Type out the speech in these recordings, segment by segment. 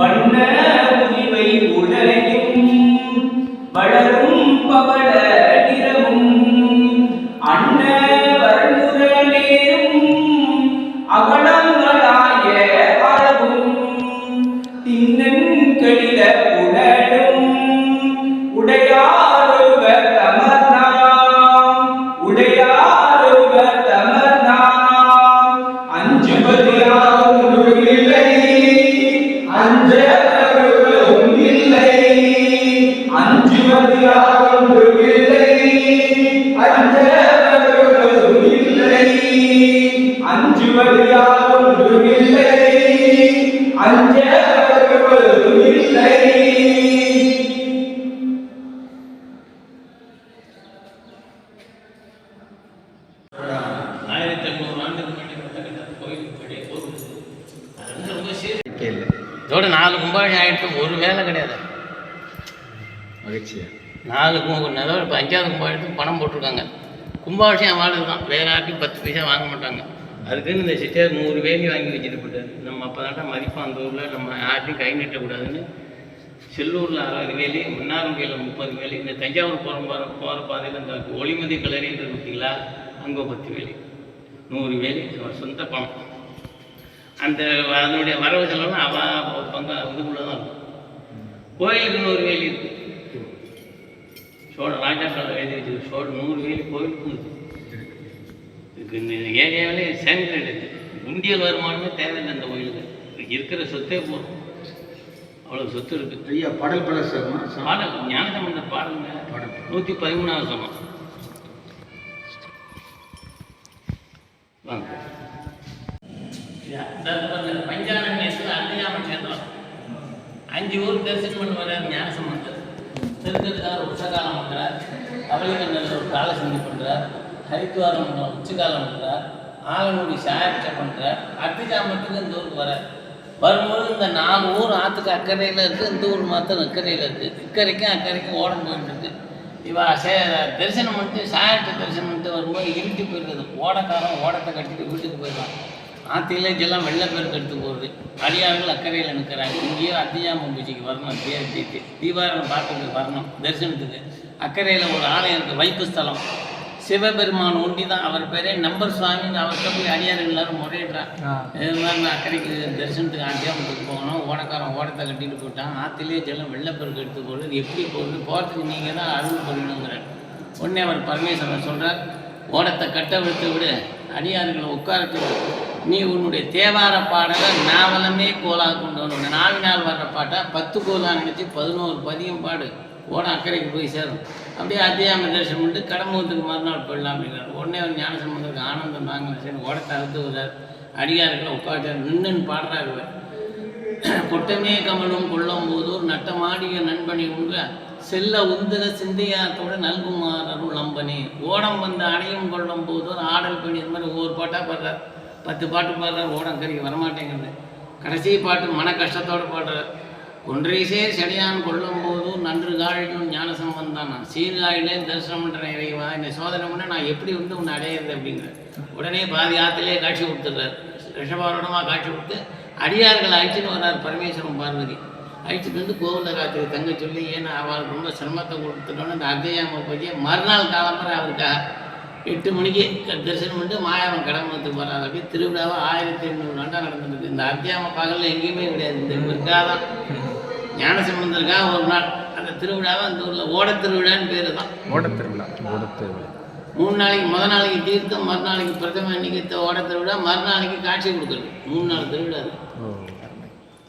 வண்ண இதோட நாலு கும்பாபிஷேகம் ஆகிட்டு ஒரு வேலை கிடையாது மகிழ்ச்சியா? நாலு அதாவது இப்போ அஞ்சாவது கும்பாபிஷேகத்துக்கு பணம் போட்டிருக்காங்க. கும்பாபிஷேகம் வாழ்க்கை தான் வேற யார்ட்டையும் பத்து பைசா வாங்க மாட்டாங்க. அதுக்குன்னு இந்த சிட்டியார் நூறு வேலி வாங்கி வச்சுட்டு போட்டாரு நம்ம அப்போ தான் மதிப்போம் அந்த ஊரில் நம்ம யார்ட்டையும் கை நீட்டக்கூடாதுன்னு செல்லூரில் அறுபது வேலி மன்னார்குடியில் முப்பது வேலி இந்த தஞ்சாவூர் போகிற போகிற போகிற பாதையில் இந்த ஒளிமதி கலரின்றது பார்த்தீங்களா அங்கே பத்து வேலி. நூறு வேலி சொந்த பணம். அந்த அதனுடைய வரவு செலவுலாம் அவ பங்கு இதுக்குள்ளே தான் இருக்கும். கோயிலுக்கு நூறு வேலி இருக்கு. சோழ ராஜாக்கள் எழுதி சோழ நூறு வேலி கோயிலுக்கும் இருக்கு இதுக்கு இந்த ஏரியாவிலே சேங்கரேட் இருக்குது உண்டியல் வருமானமே தேவையில்லை இந்த கோயிலுக்கு. இருக்கிற சொத்தே போதும். அவ்வளோ சொத்து இருக்குது ஐயா பாடல் பாட சார் பாடல் ஞானசம்பந்தர் பாடலுங்க. பாடல். நூற்றி பதிமூணாவது சொன்னோம் வாங்க. பஞ்சானந்தியத்தில் அன்னையாமன் சேர்ந்தோம் அஞ்சு ஊர் தரிசனம் பண்ண வர்றார் ஞானசம்பந்தர் உச்சகாலம் பண்ணுறார் அவளிகண்டர் ஒரு காலசந்தி பண்ணுறார் ஹரித்வாரம் பண்றார், உச்சகாலம் பண்ணுறார் ஆலங்குடி சாயச்சை பண்ணுறார் அத்திஜாமத்துக்கு இந்த ஊருக்கு வர வரும்போது இந்த நாலு ஊர் ஆற்றுக்கு அக்கறையில் இருக்குது இந்த ஊர் மாத்திரம் அக்கறையில் இருக்குது இக்கரைக்கும் அக்கறைக்கும் ஓடம் போயிட்டு இவா சே தரிசனம் பண்ணிட்டு சாயத்தை தரிசனம் பண்ணிட்டு வரும்போது இருட்டி போயிருக்குது ஓடக்காரன் ஓடத்தை கட்டிட்டு வீட்டுக்கு போயிடுவான். ஆத்திலேஜ் எல்லாம் வெள்ளப்பெருக்கு எடுத்து போகுது. அடியார்கள் அக்கறையில் நிற்கிறாங்க. இங்கேயோ அத்தியாமம் பூஜைக்கு வரணும் தீபாவளி பார்க்கறதுக்கு வரணும் தரிசனத்துக்கு. அக்கறையில் ஒரு ஆலயம் இருக்குது வைப்பு ஸ்தலம். சிவபெருமான் ஒண்டி தான் அவர் பேரே நம்பர் சுவாமின்னு அவர்கிட்ட போய் அடியார்கள் எல்லாரும் முறையிடுறான் இது மாதிரி நான் அக்கறைக்கு தரிசனத்துக்கு அத்தியாமத்துக்கு போகணும். ஓடக்காரன் ஓடத்தை கட்டிட்டு போயிட்டான். ஆத்திலேயே ஜலம் வெள்ளப்பெருக்கு எடுத்து போகுது. எப்படி போகுது? போகிறதுக்கு நீங்கள் தான் அருள் புரியணுங்கிறார். உடனே அவர் பரமேஸ்வரன் சொல்கிறார் ஓடத்தை கட்ட விட்டு விடு. அடியார்களை உட்காரத்து. நீ உன்னுடைய தேவார பாடலை நாவலமே கோலாக கொண்டு வரணும். நாவினால் வர்ற பாட்டை பத்து கோலாக நினச்சி பதினோரு பதியம் பாடு. ஓடம் அக்கறைக்கு போய் சேரும் அப்படியே அத்தியாம தரிசனம் பண்ணிட்டு கடம்பூத்துக்கு மறுநாள் போயிடலாம் அப்படிங்கிறார். உடனே ஒரு ஞானசம்பந்தருக்கு ஆனந்தம் நாங்கள் சரி ஓட அறுத்து விடுறார் அடியார்களை உட்காந்து நின்றுன்னு பாடுறாரு கொட்டமே கமலும் கொள்ளும் போதோர் நட்டமாடிய நண்பனை உங்க செல்ல உந்துக சிந்தையாத்தோட நல்குமார் நம்பனே ஓடம் வந்து அடையும் கொள்ளும் போதோர் ஆடல் பணி இது மாதிரி ஒவ்வொரு பாட்டாக பாடுறார். பத்து பாட்டு பாடுறார் ஓடம் கறிக்கு வரமாட்டேங்கிறது கடைசி பாட்டு மன கஷ்டத்தோடு பாடுறார் ஒன்றைசே செடியான் கொள்ளும் போதும் நன்று காழியும் ஞான சம்பந்தான் நான். சீர்காழிலே தரிசனம் பண்ணுறேன் இறைவா இந்த சோதனை பண்ண நான் எப்படி வந்து உன்னை அடையிறது அப்படிங்கிற உடனே பாதி ஆற்றுலேயே காட்சி கொடுத்துட்றாரு. ரிஷபாரோடமாக காட்சி கொடுத்து அடியார்கள் அழிச்சுன்னு வர்றார் பரமேஸ்வரன் பார்வதி. அழிச்சிட்டு வந்து கோவிந்த காத்துக்கு தங்க சொல்லி ஏன்னா அவளுக்கு ரொம்ப சிரமத்தை கொடுத்துட்டோன்னு அந்த அத்தையாம போய் மறுநாள் காலம்பரை அவருக்கா எட்டு மணிக்கு தரிசனம் பண்ணிட்டு மாயாவன் கடம்பத்துக்கு வர்றாரு அப்படியே திருவிழாவை ஆயிரத்தி எண்ணூறு ஆண்டாக நடந்துருக்கு. இந்த அர்த்தியாம பகலில் எங்கேயுமே கிடையாது. இந்த இருக்காதான் ஞானசம்பந்தருக்காக ஒரு நாள். அந்த திருவிழாவை அந்த ஊரில் ஓட திருவிழான்னு பேர் தான். ஓடத் திருவிழா ஓடத் திருவிழா மூணு நாளைக்கு முத நாளைக்கு தீர்த்தம் மறுநாளைக்கு பிரதம அன்னைக்கு த- ஓட திருவிழா மறுநாளைக்கு காட்சி கொடுக்குறது. மூணு நாள் திருவிழா அது. ஓ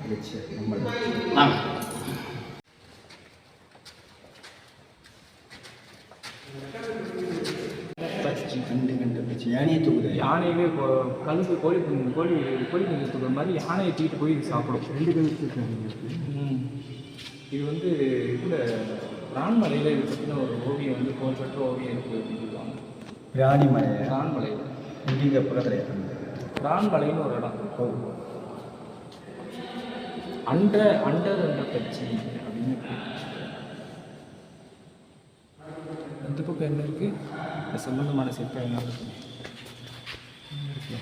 மகிழ்ச்சியா ரொம்ப பச்சி கண்டு கண்டு பச்சி. யானையை தூக்குது. இப்போ கழுத்து கோழி குஞ்சு- கோழி கோழி குஞ்சு தூக்குற மாதிரி யானையை தூக்கிட்டு போய் இது சாப்பிடும். ரெண்டு கழுத்து. இது வந்து இதில் ரான்மலையில் இது பற்றின ஒரு ஓவியம் வந்து புகழ்பெற்ற ஓவியம் இருக்குது அப்படின்னு சொல்லுவாங்க. ராணிமலை ரான்மலையில் இங்கே பக்கத்தில் இருக்குது ஒரு இடம். ஓ. அண்ட அண்டர் என்ற கட்சி அப்படின்னு. இந்த பக்கம் என்ன இருக்கு? அது சம்மந்தமான சிற்பங்கள் இருக்கு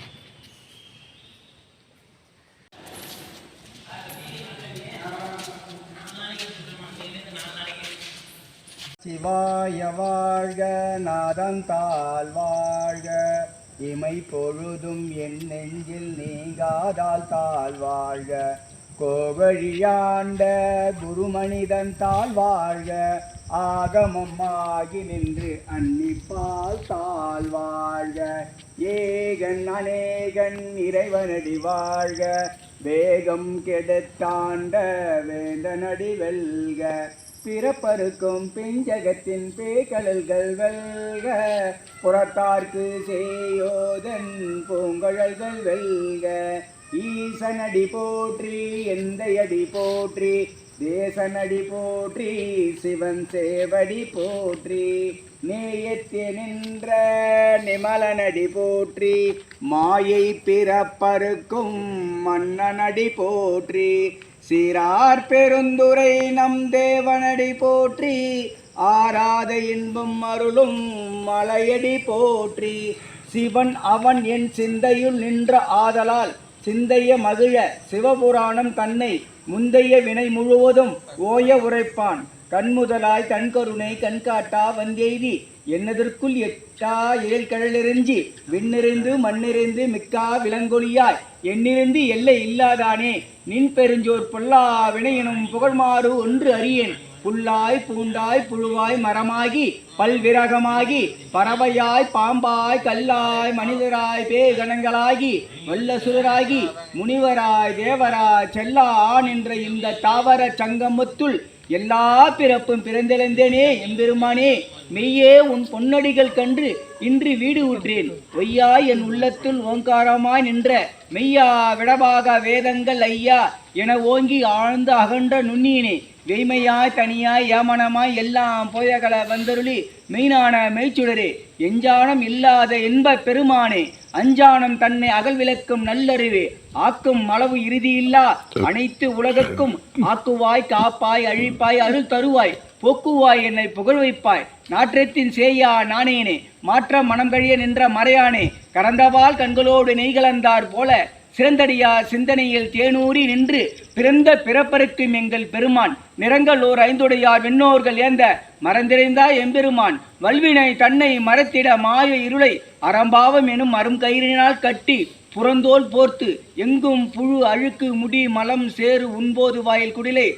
சிவாய வாழ்க நாதந்தால் வாழ்க. இமை பொழுதும் என் நெஞ்சில் நீங்காதால் தாழ் வாழ்க. கோவழியாண்ட குருமனிதன் தாழ் வாழ்க ஆகமம் ஆகி நின்று அன்னிப்பால் தாழ் வாழ்க ஏகன் அநேகன் இறைவனடி வாழ்க வேகம் கெடுத்தாண்ட வேந்தனடி வெல்க. பிறப்பருக்கும் பிஞ்சகத்தின் பேய்கடல்கள் வெல்க புறத்தார்க்கு செய்யோதன் பூங்கழல்கள் வெல்க. ஈசனடி போற்றி எந்தையடி போற்றி தேசனடி போற்றி சிவன் சேவடி போற்றி நேயத்தி நின்ற நிமலனடி போற்றி மாயை பிறப்பருக்கும் மன்னனடி போற்றி சீரார் பெருந்துரை நம் தேவனடி போற்றி ஆராத இன்பம் அருளும் மலையடி போற்றி சிவன் அவன் என் சிந்தையுள் நின்ற ஆதலால் சிந்தைய மகிழ சிவபுராணம் தன்னை முந்தைய வினை முழுவதும் ஓய உரைப்பான். கண்முதலாய் கண்கருணை கண்காட்டா வந்தெய்தி என்னதற்குள் எட்டா ஏழ்கழலெறிஞ்சி விண்ணிருந்து மண்ணிருந்து மிக்கா விலங்கொழியாய் என்னிருந்து எல்லை இல்லாதானே நின் பெருஞ்சோர் பொல்லா வினையினும் புகழ்மாறு ஒன்று அறியேன். புல்லாய் பூண்டாய் புழுவாய் மரமாகி பல்விரகமாகி பறவையாய் பாம்பாய் கல்லாய் மனிதராய் பேகணங்களாகி வல்லசுரராகி முனிவராய் தேவராய் செல்லான் என்ற இந்த தாவர சங்கமத்துள் எல்லா பிறப்பும் பிறந்திருந்தேனே எம்பெருமானே. மெய்யே உன் பொன்னடிகள் கன்று இன்று வீடு உற்றேன் பொய்யாய் என் உள்ளத்துள் ஓங்காரமாய் நின்ற மெய்யா விடபாக வேதங்கள் ஐயா என ஓங்கி ஆழ்ந்து அகன்ற நுண்ணியினே. வெய்மையாய் தனியாய் ஏமனமாய் எல்லாம் போயகல வந்தருளி மெய்னான மெய்ச்சுடரே. எஞ்சானம் இல்லாத என்ப பெருமானே அஞ்சானம் தன்னை அகல் விளக்கும் நல்லறிவே. ஆக்கும் அளவு இறுதியில்லா அனைத்து உலகக்கும் ஆக்குவாய் காப்பாய் அழிப்பாய் அருள் தருவாய். போக்குவாய் என்னை புகழ் வைப்பாய். நாற்றத்தின் சேயா நாணேனே மாற்ற மனம் கழிய நின்ற மறையானே. கறந்தவால் கண்களோடு நெய்கலந்தார் போல சிறந்தடியா சிந்தனையில் தேனூறி நின்று பிறந்த பிறப்பருக்கும் எங்கள் பெருமான். நிறங்கள் ஓர் ஐந்துடையார் விண்ணோர்கள் ஏந்த மறந்திறைந்தா எம்பெருமான். வல்வினை தன்னை மறத்திட மாய இருளை அறம்பாவம் எனும் அரும் கயிறினால் கட்டி புறந்தோல் போர்த்து எங்கும் புழு அழுக்கு முடி மலம் சேறு உண்போது வாயில் குடிலே.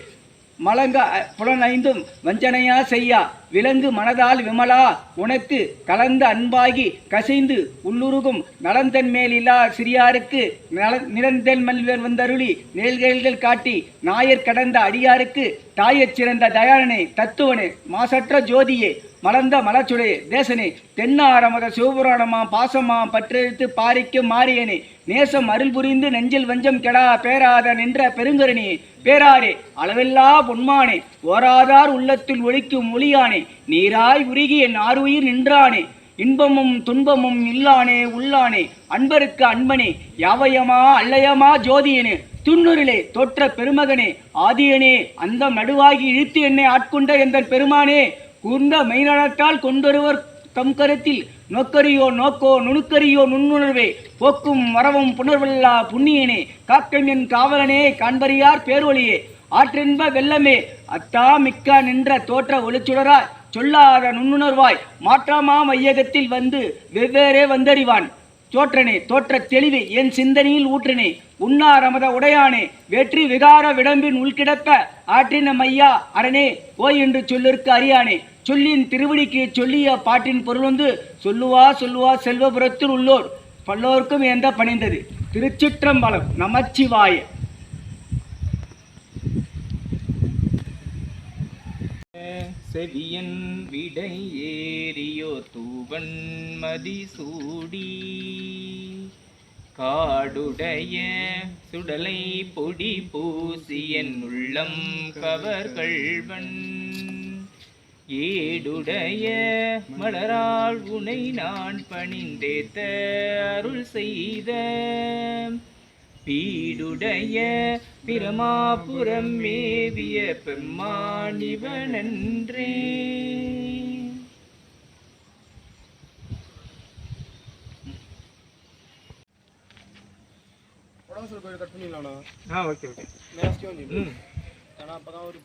மலங்க புலனைந்தும் வஞ்சனையா செய்யா விலங்கு மனதால் விமலா உனக்கு கலந்த அன்பாகி கசைந்து உள்ளுருகும் நலந்தன் மேலில்லா சிறியாருக்கு நல நிரந்தன் மல்வர் வந்தருளி நேல்கைகள் காட்டி நாயர் கடந்த அடியாருக்கு தாயச் சிறந்த தயாளனே தத்துவனே மாசற்ற ஜோதியே. மலர்ந்த மலச்சுடை தேசனே தென்னாரமத சிவபுராணமாம் பாசமாம் பற்றெழுத்து பாரிக்கு மாரியணி நேசம் அருள் புரிந்து நெஞ்சில் வஞ்சம் கெடா பேராத நின்ற பெருங்கருணியே பேராரே அளவில்லா பொன்மானே ஓராதார் உள்ளத்தில் ஒழிக்கும் ஒளியானே நீராய் உருகி என் ஆறுயிர் நின்றானே இன்பமும் துன்பமும் இல்லானே உள்ளானே அன்பருக்கு அன்பனே யாவயமா அல்லயமா ஜோதியனே துண்ணுரிலே தோற்ற பெருமகனே ஆதியனே அந்த நடுவாகி இழுத்து என்னை ஆட்கொண்ட எந்த பெருமானே கூர்ந்த மெய்நடத்தால் கொண்டொருவர் தம் கருத்தில் நோக்கரியோ நோக்கோ நுணுக்கரியோ நுண்ணுணர்வே போக்கும் வரவும் புணர்வல்லா புண்ணியனே காக்கம் என் காவலனே காண்பறியார் பேரொழியே ஆற்றின்ப வெள்ளமே அத்தா மிக்க நின்ற தோற்ற ஒளிச்சுடராய் சொல்லாத நுண்ணுணர்வாய் மாற்றாமா மையகத்தில் வந்து வெவ்வேறே வந்தறிவான். தோற்றனே தோற்ற தெளிவு என் சிந்தனையில் ஊற்றினே உன்னார் உடையானே வெற்றி விகார விடம்பின் உள்கிடப்ப ஆற்றின மையா அரணே ஓய் என்று சொல்லிற்கு அறியானே சொல்லின் திருவடிக்கு சொல்லிய பாட்டின் பொருள் வந்து சொல்லுவா சொல்லுவா செல்வபுரத்தில் உள்ளோர். பல்லோருக்கும் எந்த பணிந்தது. திருச்சிற்றம்பலம் நமச்சிவாய. செவியன் விடை ஏறியோ தூவன் மதிசூடி காடுடைய சுடலை பொடி பூசியன் உள்ளம் கவர்கள்வன். ஏடுடைய மலரால் உனை நான் பணிந்தேத்த அருள் செய்த. பீடுடைய பிரமாபுரம் மேவிய பெம்மானிவனன்றே ஆ ஓகே ஓகே. ஏன்னா அப்போ தான் ஒரு